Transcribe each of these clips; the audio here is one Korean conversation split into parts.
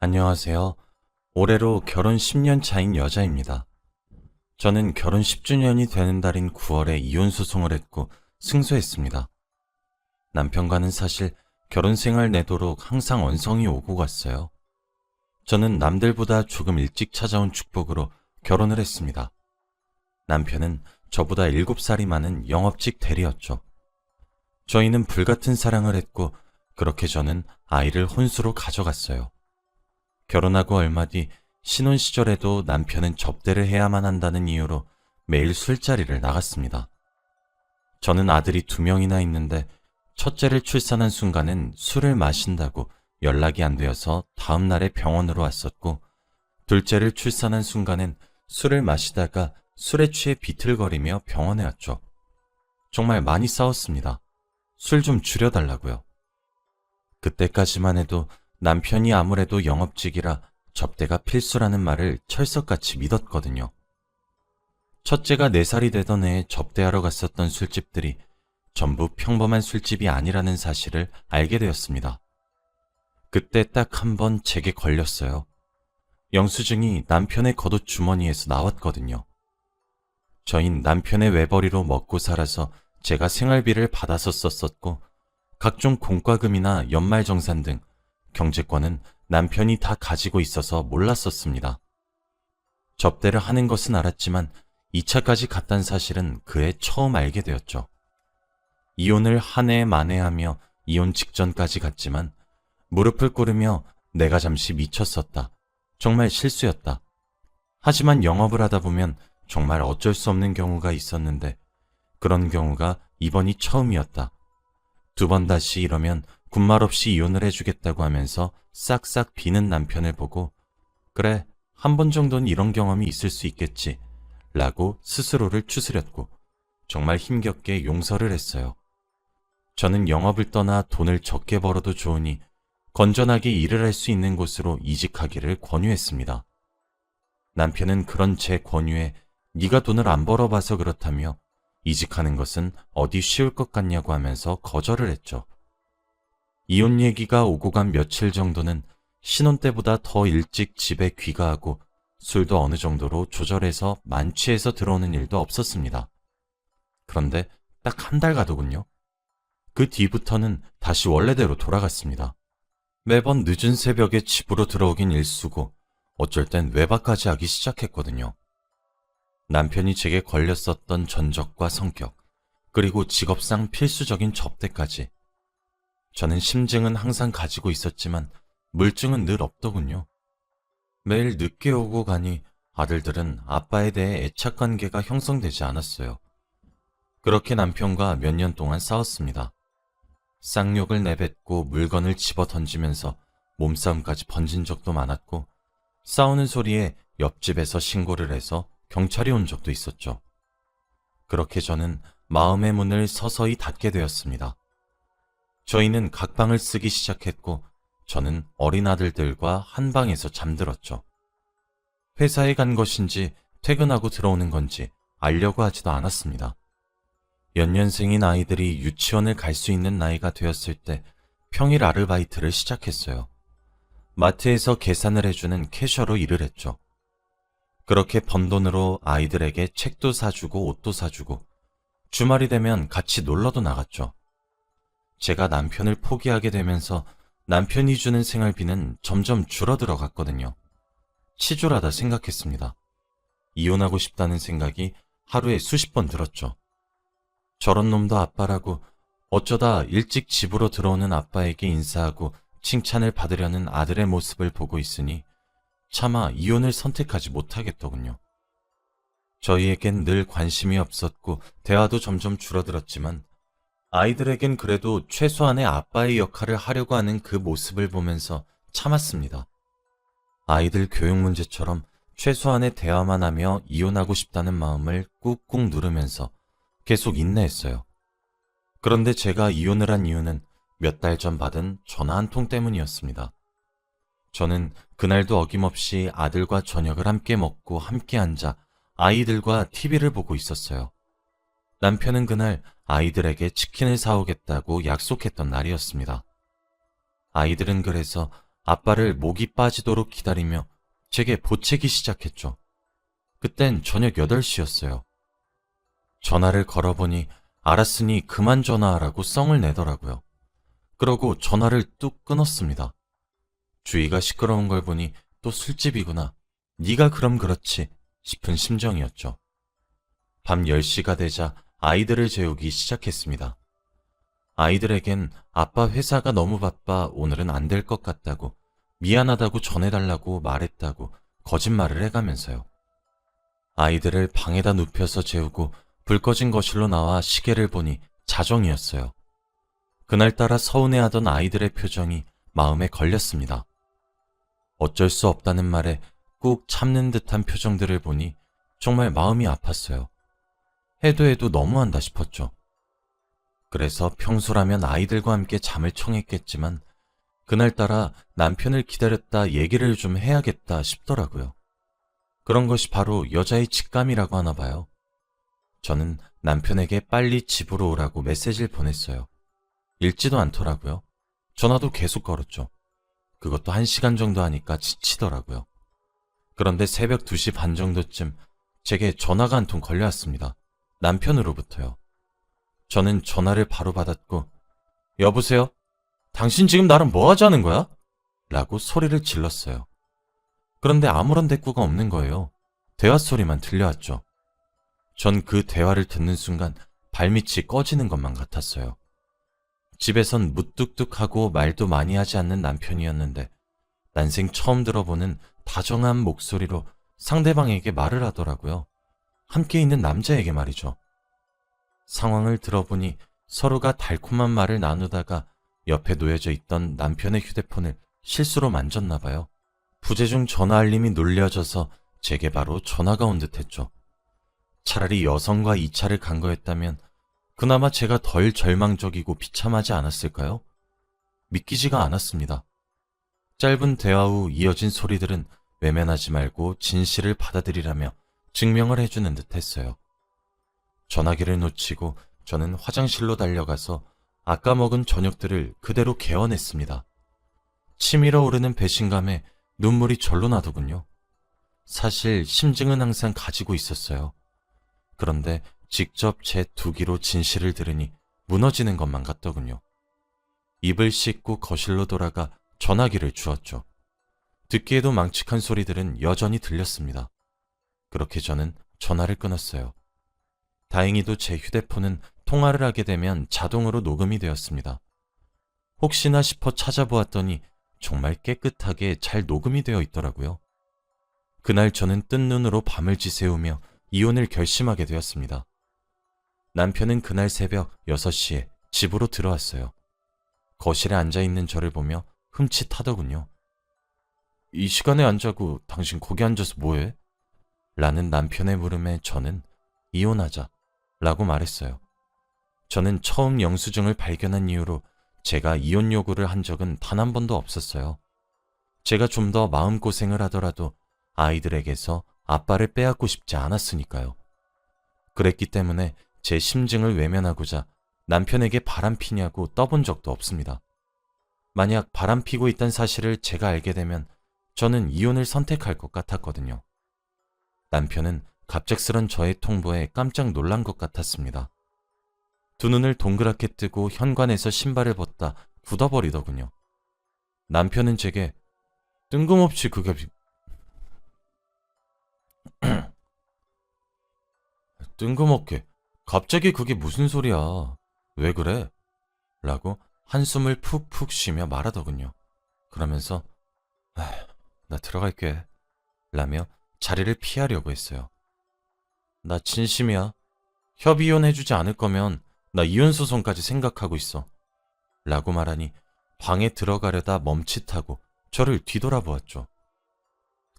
안녕하세요. 올해로 결혼 10년 차인 여자입니다. 저는 결혼 10주년이 되는 달인 9월에 이혼 소송을 했고 승소했습니다. 남편과는 사실 결혼 생활 내도록 항상 언성이 오고 갔어요. 저는 남들보다 조금 일찍 찾아온 축복으로 결혼을 했습니다. 남편은 저보다 7살이 많은 영업직 대리였죠. 저희는 불같은 사랑을 했고 그렇게 저는 아이를 혼수로 가져갔어요. 결혼하고 얼마 뒤 신혼 시절에도 남편은 접대를 해야만 한다는 이유로 매일 술자리를 나갔습니다. 저는 아들이 두 명이나 있는데 첫째를 출산한 순간은 술을 마신다고 연락이 안 되어서 다음 날에 병원으로 왔었고 둘째를 출산한 순간은 술을 마시다가 술에 취해 비틀거리며 병원에 왔죠. 정말 많이 싸웠습니다. 술 좀 줄여달라고요. 그때까지만 해도 남편이 아무래도 영업직이라 접대가 필수라는 말을 철석같이 믿었거든요. 첫째가 4살이 되던 해에 접대하러 갔었던 술집들이 전부 평범한 술집이 아니라는 사실을 알게 되었습니다. 그때 딱 한 번 제게 걸렸어요. 영수증이 남편의 겉옷 주머니에서 나왔거든요. 저흰 남편의 외벌이로 먹고 살아서 제가 생활비를 받아서 썼었고 각종 공과금이나 연말정산 등 경제권은 남편이 다 가지고 있어서 몰랐었습니다. 접대를 하는 것은 알았지만 2차까지 갔단 사실은 그해 처음 알게 되었죠. 이혼을 한 해 만회하며 이혼 직전까지 갔지만 무릎을 꿇으며 내가 잠시 미쳤었다. 정말 실수였다. 하지만 영업을 하다 보면 정말 어쩔 수 없는 경우가 있었는데 그런 경우가 이번이 처음이었다. 두 번 다시 이러면 군말 없이 이혼을 해주겠다고 하면서 싹싹 비는 남편을 보고 그래 한 번 정도는 이런 경험이 있을 수 있겠지 라고 스스로를 추스렸고 정말 힘겹게 용서를 했어요. 저는 영업을 떠나 돈을 적게 벌어도 좋으니 건전하게 일을 할 수 있는 곳으로 이직하기를 권유했습니다. 남편은 그런 제 권유에 네가 돈을 안 벌어봐서 그렇다며 이직하는 것은 어디 쉬울 것 같냐고 하면서 거절을 했죠. 이혼 얘기가 오고 간 며칠 정도는 신혼 때보다 더 일찍 집에 귀가하고 술도 어느 정도로 조절해서 만취해서 들어오는 일도 없었습니다. 그런데 딱 한 달 가더군요. 그 뒤부터는 다시 원래대로 돌아갔습니다. 매번 늦은 새벽에 집으로 들어오긴 일수고 어쩔 땐 외박까지 하기 시작했거든요. 남편이 제게 걸렸었던 전적과 성격, 그리고 직업상 필수적인 접대까지. 저는 심증은 항상 가지고 있었지만 물증은 늘 없더군요. 매일 늦게 오고 가니 아들들은 아빠에 대해 애착 관계가 형성되지 않았어요. 그렇게 남편과 몇 년 동안 싸웠습니다. 쌍욕을 내뱉고 물건을 집어 던지면서 몸싸움까지 번진 적도 많았고 싸우는 소리에 옆집에서 신고를 해서 경찰이 온 적도 있었죠. 그렇게 저는 마음의 문을 서서히 닫게 되었습니다. 저희는 각방을 쓰기 시작했고 저는 어린 아들들과 한 방에서 잠들었죠. 회사에 간 것인지 퇴근하고 들어오는 건지 알려고 하지도 않았습니다. 연년생인 아이들이 유치원을 갈 수 있는 나이가 되었을 때 평일 아르바이트를 시작했어요. 마트에서 계산을 해주는 캐셔로 일을 했죠. 그렇게 번 돈으로 아이들에게 책도 사주고 옷도 사주고 주말이 되면 같이 놀러도 나갔죠. 제가 남편을 포기하게 되면서 남편이 주는 생활비는 점점 줄어들어 갔거든요. 치졸하다 생각했습니다. 이혼하고 싶다는 생각이 하루에 수십 번 들었죠. 저런 놈도 아빠라고 어쩌다 일찍 집으로 들어오는 아빠에게 인사하고 칭찬을 받으려는 아들의 모습을 보고 있으니 차마 이혼을 선택하지 못하겠더군요. 저희에겐 늘 관심이 없었고 대화도 점점 줄어들었지만 아이들에겐 그래도 최소한의 아빠의 역할을 하려고 하는 그 모습을 보면서 참았습니다. 아이들 교육 문제처럼 최소한의 대화만 하며 이혼하고 싶다는 마음을 꾹꾹 누르면서 계속 인내했어요. 그런데 제가 이혼을 한 이유는 몇 달 전 받은 전화 한 통 때문이었습니다. 저는 그날도 어김없이 아들과 저녁을 함께 먹고 함께 앉아 아이들과 TV를 보고 있었어요. 남편은 그날 아이들에게 치킨을 사오겠다고 약속했던 날이었습니다. 아이들은 그래서 아빠를 목이 빠지도록 기다리며 제게 보채기 시작했죠. 그땐 저녁 8시였어요. 전화를 걸어보니 알았으니 그만 전화하라고 썽을 내더라고요. 그러고 전화를 뚝 끊었습니다. 주위가 시끄러운 걸 보니 또 술집이구나. 네가 그럼 그렇지 싶은 심정이었죠. 밤 10시가 되자 아이들을 재우기 시작했습니다. 아이들에겐 아빠 회사가 너무 바빠 오늘은 안 될 것 같다고 미안하다고 전해달라고 말했다고 거짓말을 해가면서요. 아이들을 방에다 눕혀서 재우고 불 꺼진 거실로 나와 시계를 보니 자정이었어요. 그날따라 서운해하던 아이들의 표정이 마음에 걸렸습니다. 어쩔 수 없다는 말에 꾹 참는 듯한 표정들을 보니 정말 마음이 아팠어요. 해도 해도 너무한다 싶었죠. 그래서 평소라면 아이들과 함께 잠을 청했겠지만 그날따라 남편을 기다렸다 얘기를 좀 해야겠다 싶더라고요. 그런 것이 바로 여자의 직감이라고 하나 봐요. 저는 남편에게 빨리 집으로 오라고 메시지를 보냈어요. 읽지도 않더라고요. 전화도 계속 걸었죠. 그것도 한 시간 정도 하니까 지치더라고요. 그런데 새벽 2시 반 정도쯤 제게 전화가 한 통 걸려왔습니다. 남편으로부터요. 저는 전화를 바로 받았고, 여보세요? 당신 지금 나랑 뭐 하자는 거야? 라고 소리를 질렀어요. 그런데 아무런 대꾸가 없는 거예요. 대화 소리만 들려왔죠. 전 그 대화를 듣는 순간 발밑이 꺼지는 것만 같았어요. 집에선 무뚝뚝하고 말도 많이 하지 않는 남편이었는데 난생 처음 들어보는 다정한 목소리로 상대방에게 말을 하더라고요. 함께 있는 남자에게 말이죠. 상황을 들어보니 서로가 달콤한 말을 나누다가 옆에 놓여져 있던 남편의 휴대폰을 실수로 만졌나 봐요. 부재중 전화 알림이 눌려져서 제게 바로 전화가 온 듯했죠. 차라리 여성과 이 차를 간 거였다면 그나마 제가 덜 절망적이고 비참하지 않았을까요? 믿기지가 않았습니다. 짧은 대화 후 이어진 소리들은 외면하지 말고 진실을 받아들이라며 증명을 해주는 듯 했어요. 전화기를 놓치고 저는 화장실로 달려가서 아까 먹은 저녁들을 그대로 개원했습니다. 치밀어 오르는 배신감에 눈물이 절로 나더군요. 사실 심증은 항상 가지고 있었어요. 그런데 직접 제 두기로 진실을 들으니 무너지는 것만 같더군요. 입을 씻고 거실로 돌아가 전화기를 주었죠. 듣기에도 망측한 소리들은 여전히 들렸습니다. 그렇게 저는 전화를 끊었어요. 다행히도 제 휴대폰은 통화를 하게 되면 자동으로 녹음이 되었습니다. 혹시나 싶어 찾아보았더니 정말 깨끗하게 잘 녹음이 되어 있더라고요. 그날 저는 뜬 눈으로 밤을 지새우며 이혼을 결심하게 되었습니다. 남편은 그날 새벽 6시에 집으로 들어왔어요. 거실에 앉아 있는 저를 보며 흠칫하더군요. 이 시간에 안 자고 당신 거기 앉아서 뭐해? 라는 남편의 물음에 저는 이혼하자 라고 말했어요. 저는 처음 영수증을 발견한 이후로 제가 이혼 요구를 한 적은 단 한 번도 없었어요. 제가 좀 더 마음고생을 하더라도 아이들에게서 아빠를 빼앗고 싶지 않았으니까요. 그랬기 때문에 제 심증을 외면하고자 남편에게 바람 피냐고 떠본 적도 없습니다. 만약 바람 피고 있다는 사실을 제가 알게 되면 저는 이혼을 선택할 것 같았거든요. 남편은 갑작스런 저의 통보에 깜짝 놀란 것 같았습니다. 두 눈을 동그랗게 뜨고 현관에서 신발을 벗다 굳어버리더군요. 남편은 제게 뜬금없이 그게 뜬금없게 갑자기 그게 무슨 소리야? 왜 그래? 라고 한숨을 푹푹 쉬며 말하더군요. 그러면서 나 들어갈게. 라며 자리를 피하려고 했어요. 나 진심이야. 협의 이혼 해주지 않을 거면 나 이혼 소송까지 생각하고 있어. 라고 말하니 방에 들어가려다 멈칫하고 저를 뒤돌아보았죠.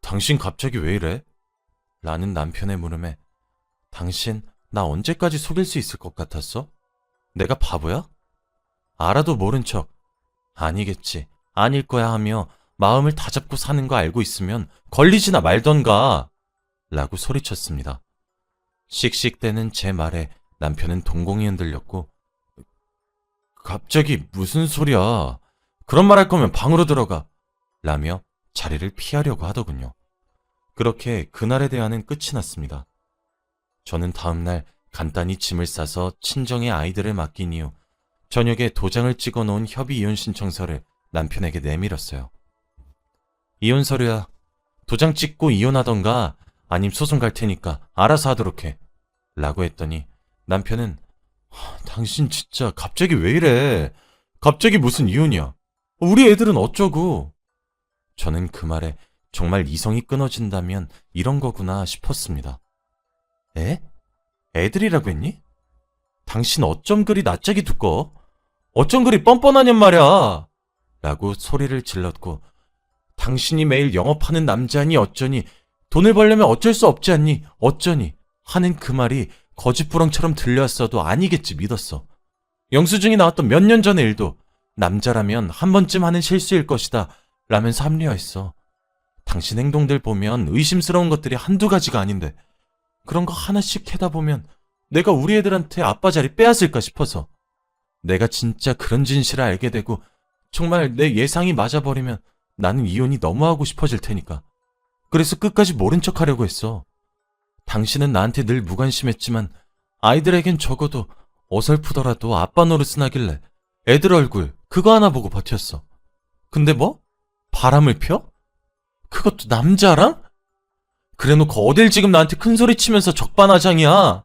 당신 갑자기 왜 이래? 라는 남편의 물음에 당신 나 언제까지 속일 수 있을 것 같았어? 내가 바보야? 알아도 모른 척 아니겠지 아닐 거야 하며 마음을 다잡고 사는 거 알고 있으면 걸리지나 말던가 라고 소리쳤습니다. 씩씩대는 제 말에 남편은 동공이 흔들렸고 갑자기 무슨 소리야 그런 말 할 거면 방으로 들어가 라며 자리를 피하려고 하더군요. 그렇게 그날의 대화는 끝이 났습니다. 저는 다음날 간단히 짐을 싸서 친정의 아이들을 맡긴 이후 저녁에 도장을 찍어 놓은 협의 이혼 신청서를 남편에게 내밀었어요. 이혼 서류야. 도장 찍고 이혼하던가 아님 소송 갈 테니까 알아서 하도록 해. 라고 했더니 남편은 "하, 당신 진짜 갑자기 왜 이래? 갑자기 무슨 이혼이야? 우리 애들은 어쩌고? 저는 그 말에 정말 이성이 끊어진다면 이런 거구나 싶었습니다. 에? 애들이라고 했니? 당신 어쩜 그리 낯짝이 두꺼? 어쩜 그리 뻔뻔하냔 말이야! 라고 소리를 질렀고, 당신이 매일 영업하는 남자니 어쩌니, 돈을 벌려면 어쩔 수 없지 않니, 어쩌니, 하는 그 말이 거짓부렁처럼 들려왔어도 아니겠지 믿었어. 영수증이 나왔던 몇 년 전의 일도 남자라면 한 번쯤 하는 실수일 것이다 라면서 합리화했어. 당신 행동들 보면 의심스러운 것들이 한두 가지가 아닌데 그런 거 하나씩 해다 보면 내가 우리 애들한테 아빠 자리 빼앗을까 싶어서 내가 진짜 그런 진실을 알게 되고 정말 내 예상이 맞아버리면 나는 이혼이 너무 하고 싶어질 테니까. 그래서 끝까지 모른 척 하려고 했어. 당신은 나한테 늘 무관심했지만 아이들에겐 적어도 어설프더라도 아빠 노릇은 하길래 애들 얼굴 그거 하나 보고 버텼어. 근데 뭐? 바람을 펴? 그것도 남자랑? 그래놓고 어딜 지금 나한테 큰 소리 치면서 적반하장이야.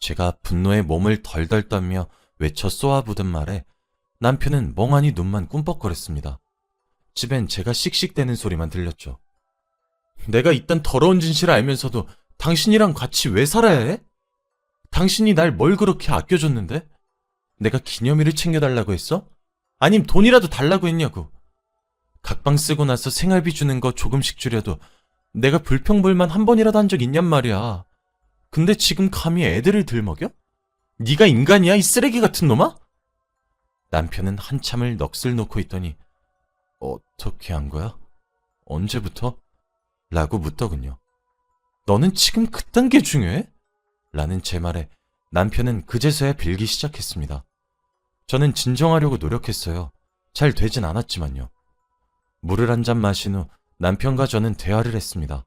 제가 분노에 몸을 덜덜 떨며 외쳐 쏘아부든 말에 남편은 멍하니 눈만 꿈뻑거렸습니다. 집엔 제가 씩씩대는 소리만 들렸죠. 내가 이딴 더러운 진실을 알면서도 당신이랑 같이 왜 살아야 해? 당신이 날 뭘 그렇게 아껴줬는데? 내가 기념일을 챙겨달라고 했어? 아님 돈이라도 달라고 했냐고. 각방 쓰고 나서 생활비 주는 거 조금씩 줄여도 내가 불평불만 한 번이라도 한 적 있냔 말이야. 근데 지금 감히 애들을 들먹여? 네가 인간이야 이 쓰레기 같은 놈아? 남편은 한참을 넋을 놓고 있더니 어떻게 한 거야? 언제부터? 라고 묻더군요. 너는 지금 그딴 게 중요해? 라는 제 말에 남편은 그제서야 빌기 시작했습니다. 저는 진정하려고 노력했어요. 잘 되진 않았지만요. 물을 한 잔 마신 후 남편과 저는 대화를 했습니다.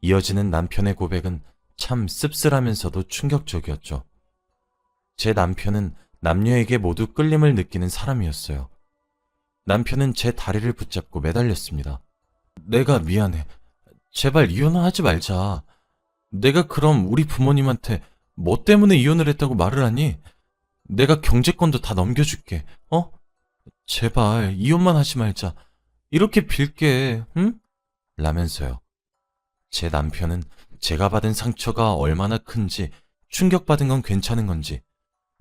이어지는 남편의 고백은 참 씁쓸하면서도 충격적이었죠. 제 남편은 남녀에게 모두 끌림을 느끼는 사람이었어요. 남편은 제 다리를 붙잡고 매달렸습니다. 내가 미안해. 제발 이혼은 하지 말자. 내가 그럼 우리 부모님한테 뭐 때문에 이혼을 했다고 말을 하니? 내가 경제권도 다 넘겨줄게. 어? 제발 이혼만 하지 말자. 이렇게 빌게, 응? 라면서요. 제 남편은 제가 받은 상처가 얼마나 큰지 충격받은 건 괜찮은 건지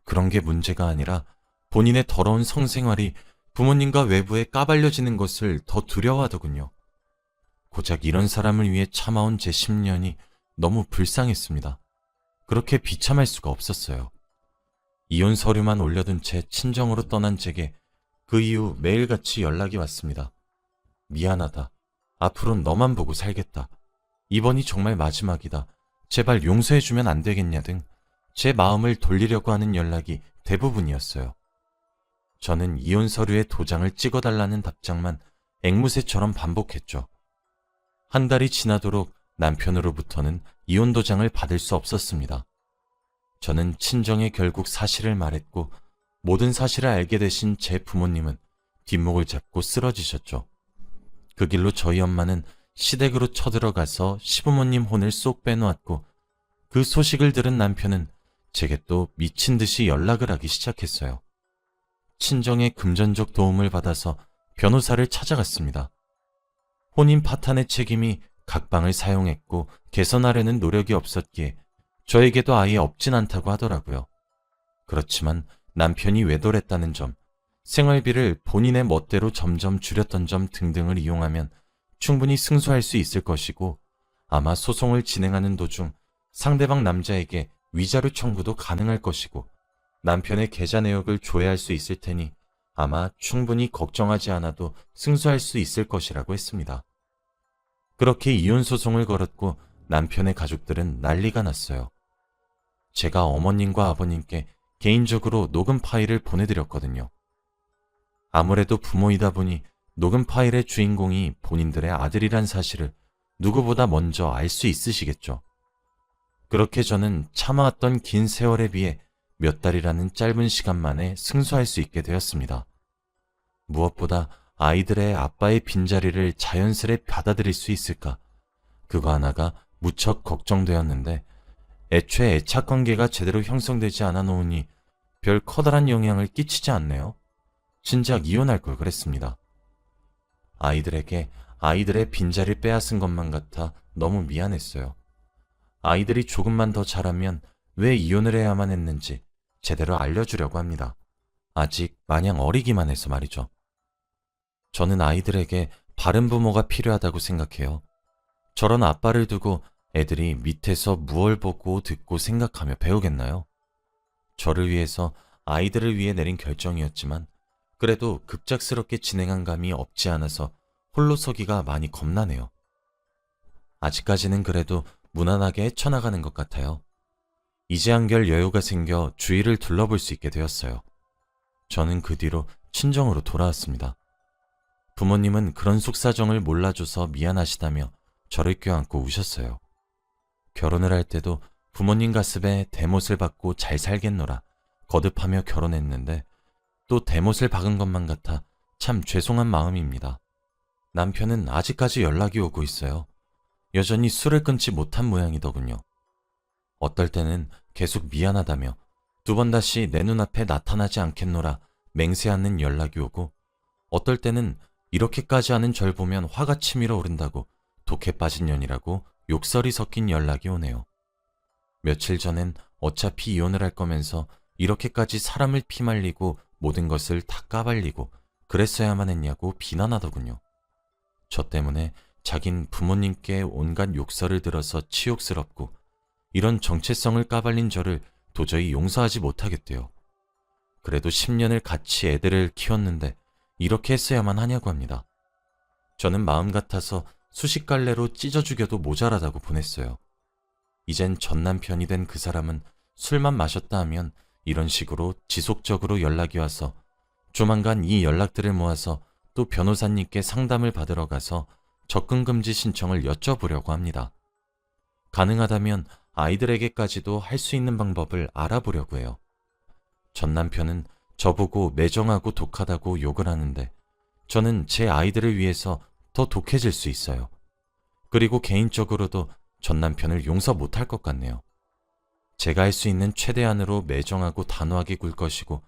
그런 게 문제가 아니라 본인의 더러운 성생활이 부모님과 외부에 까발려지는 것을 더 두려워하더군요. 고작 이런 사람을 위해 참아온 제 10년이 너무 불쌍했습니다. 그렇게 비참할 수가 없었어요. 이혼 서류만 올려둔 채 친정으로 떠난 제게 그 이후 매일같이 연락이 왔습니다. 미안하다. 앞으론 너만 보고 살겠다. 이번이 정말 마지막이다. 제발 용서해주면 안 되겠냐 등 제 마음을 돌리려고 하는 연락이 대부분이었어요. 저는 이혼 서류에 도장을 찍어달라는 답장만 앵무새처럼 반복했죠. 한 달이 지나도록 남편으로부터는 이혼 도장을 받을 수 없었습니다. 저는 친정에 결국 사실을 말했고 모든 사실을 알게 되신 제 부모님은 뒷목을 잡고 쓰러지셨죠. 그 길로 저희 엄마는 시댁으로 쳐들어가서 시부모님 혼을 쏙 빼놓았고 그 소식을 들은 남편은 제게 또 미친 듯이 연락을 하기 시작했어요. 친정의 금전적 도움을 받아서 변호사를 찾아갔습니다. 혼인 파탄의 책임이 각방을 사용했고 개선하려는 노력이 없었기에 저에게도 아예 없진 않다고 하더라고요. 그렇지만 남편이 외돌했다는 점, 생활비를 본인의 멋대로 점점 줄였던 점 등등을 이용하면 충분히 승소할 수 있을 것이고 아마 소송을 진행하는 도중 상대방 남자에게 위자료 청구도 가능할 것이고 남편의 계좌 내역을 조회할 수 있을 테니 아마 충분히 걱정하지 않아도 승소할 수 있을 것이라고 했습니다. 그렇게 이혼 소송을 걸었고 남편의 가족들은 난리가 났어요. 제가 어머님과 아버님께 개인적으로 녹음 파일을 보내드렸거든요. 아무래도 부모이다 보니 녹음 파일의 주인공이 본인들의 아들이란 사실을 누구보다 먼저 알 수 있으시겠죠. 그렇게 저는 참아왔던 긴 세월에 비해 몇 달이라는 짧은 시간 만에 승소할 수 있게 되었습니다. 무엇보다 아이들의 아빠의 빈자리를 자연스레 받아들일 수 있을까? 그거 하나가 무척 걱정되었는데 애초에 애착 관계가 제대로 형성되지 않아 놓으니 별 커다란 영향을 끼치지 않네요. 진작 이혼할 걸 그랬습니다. 아이들에게 아이들의 빈자리를 빼앗은 것만 같아 너무 미안했어요. 아이들이 조금만 더 자라면 왜 이혼을 해야만 했는지 제대로 알려주려고 합니다. 아직 마냥 어리기만 해서 말이죠. 저는 아이들에게 바른 부모가 필요하다고 생각해요. 저런 아빠를 두고 애들이 밑에서 무얼 보고 듣고 생각하며 배우겠나요? 저를 위해서 아이들을 위해 내린 결정이었지만 그래도 급작스럽게 진행한 감이 없지 않아서 홀로 서기가 많이 겁나네요. 아직까지는 그래도 무난하게 헤쳐나가는 것 같아요. 이제 한결 여유가 생겨 주위를 둘러볼 수 있게 되었어요. 저는 그 뒤로 친정으로 돌아왔습니다. 부모님은 그런 속사정을 몰라줘서 미안하시다며 저를 껴안고 우셨어요. 결혼을 할 때도 부모님 가슴에 대못을 받고 잘 살겠노라 거듭하며 결혼했는데 또 대못을 박은 것만 같아 참 죄송한 마음입니다. 남편은 아직까지 연락이 오고 있어요. 여전히 술을 끊지 못한 모양이더군요. 어떨 때는 계속 미안하다며 두 번 다시 내 눈앞에 나타나지 않겠노라 맹세하는 연락이 오고 어떨 때는 이렇게까지 하는 절 보면 화가 치밀어 오른다고 독해 빠진 년이라고 욕설이 섞인 연락이 오네요. 며칠 전엔 어차피 이혼을 할 거면서 이렇게까지 사람을 피말리고 모든 것을 다 까발리고 그랬어야만 했냐고 비난하더군요. 저 때문에 자긴 부모님께 온갖 욕설을 들어서 치욕스럽고 이런 정체성을 까발린 저를 도저히 용서하지 못하겠대요. 그래도 10년을 같이 애들을 키웠는데 이렇게 했어야만 하냐고 합니다. 저는 마음 같아서 수십 갈래로 찢어 죽여도 모자라다고 보냈어요. 이젠 전 남편이 된 그 사람은 술만 마셨다 하면 이런 식으로 지속적으로 연락이 와서 조만간 이 연락들을 모아서 또 변호사님께 상담을 받으러 가서 접근금지 신청을 여쭤보려고 합니다. 가능하다면 아이들에게까지도 할 수 있는 방법을 알아보려고 해요. 전 남편은 저보고 매정하고 독하다고 욕을 하는데 저는 제 아이들을 위해서 더 독해질 수 있어요. 그리고 개인적으로도 전 남편을 용서 못할 것 같네요. 제가 할 수 있는 최대한으로 매정하고 단호하게 굴 것이고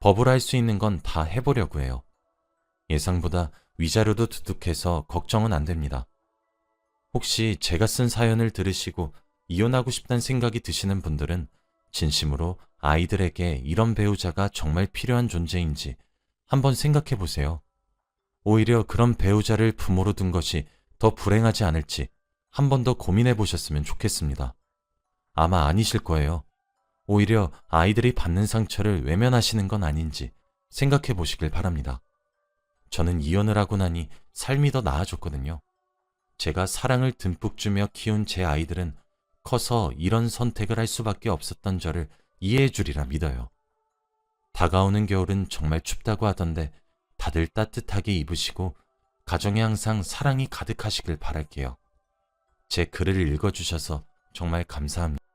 법을 할 수 있는 건 다 해보려고 해요. 예상보다 위자료도 두둑해서 걱정은 안 됩니다. 혹시 제가 쓴 사연을 들으시고 이혼하고 싶다는 생각이 드시는 분들은 진심으로 아이들에게 이런 배우자가 정말 필요한 존재인지 한번 생각해 보세요. 오히려 그런 배우자를 부모로 둔 것이 더 불행하지 않을지 한 번 더 고민해 보셨으면 좋겠습니다. 아마 아니실 거예요. 오히려 아이들이 받는 상처를 외면하시는 건 아닌지 생각해 보시길 바랍니다. 저는 이혼을 하고 나니 삶이 더 나아졌거든요. 제가 사랑을 듬뿍 주며 키운 제 아이들은 커서 이런 선택을 할 수밖에 없었던 저를 이해해 주리라 믿어요. 다가오는 겨울은 정말 춥다고 하던데 다들 따뜻하게 입으시고 가정에 항상 사랑이 가득하시길 바랄게요. 제 글을 읽어주셔서 정말 감사합니다.